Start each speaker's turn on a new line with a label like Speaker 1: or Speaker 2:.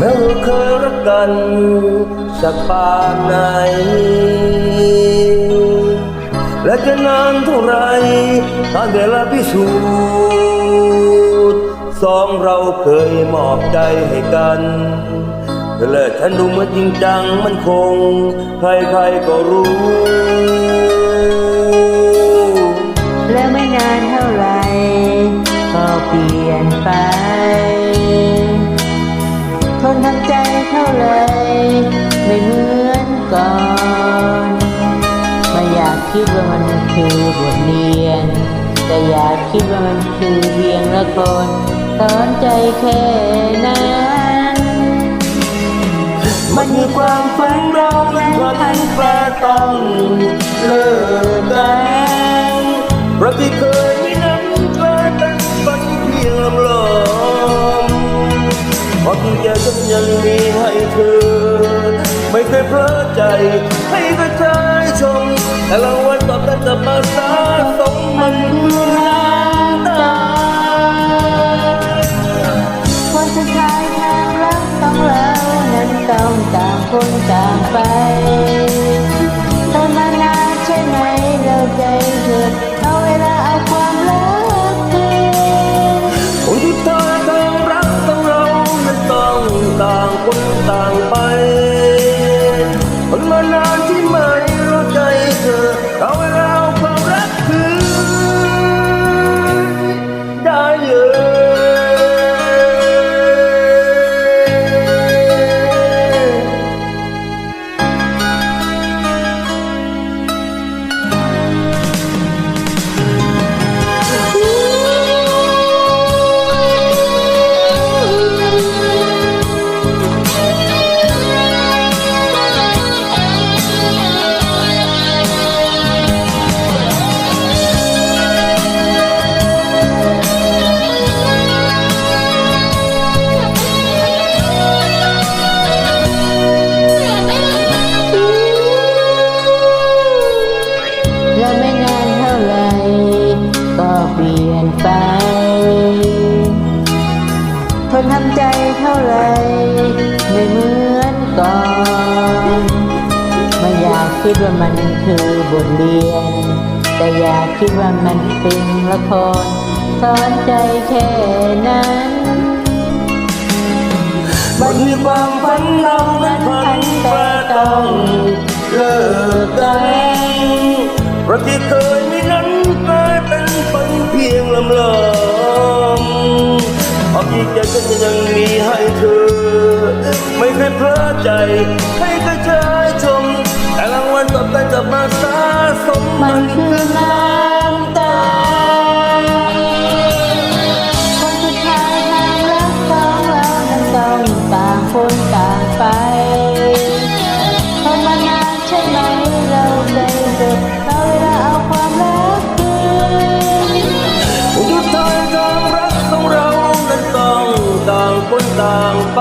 Speaker 1: ม่เคยรักกันสักปานไหน และจะนานเท่าไรตามเวลาพิสูจน์สองเราเคยมอบใจให้กันและฉันดูเหมื่อนจริงจังมันคง ใครๆก็รู้
Speaker 2: และไม่นานเท่าไหรก็เปลี่ยนไป คือบทเรียน แต่อย่าคิดว่ามันคือเพียงละคนสอนใจแค่นั้น
Speaker 1: มันคือความฝันเรานั้นพันแปรต้องเลิกกันรักที่เคยมีนั้นกลายเป็นฝันเพียงลำลองเพราะที่แกฉันยังมีให้เธอ ไม่เคยเพลอใจให้กระจายชมแต่ละวันตอบแต่จะมา สาสมมันคือน้ำตา
Speaker 2: วันสุดท้ายทางรักต้องเรานั้นต้องต่างคนต่างไปทนมานานใช่ไหมเราใจเกิดเอาเวลาเอาความรักคืน
Speaker 1: คนที่เธอทางรักของเรานั้นต้องต่างคนต่างไปคนมานานที่ไม่ ลี่ย
Speaker 2: นไปทนทำใจเท่าไรไม่เหมือนก่อนไม่อยากคิดว่ามันคือบทเรียน แต่อยากคิดว่ามันเป็นละครสอนใจแค่นั้น
Speaker 1: มันมีความฝันเรานั้นพันแปรต้อง เอาอีกใจฉันยังมีให้เธอ ไม่เคยเพลอใจ ให้กระจายชม แต่รางวัลตอบแทนจะมาสะสมมันคือ คนต่างไป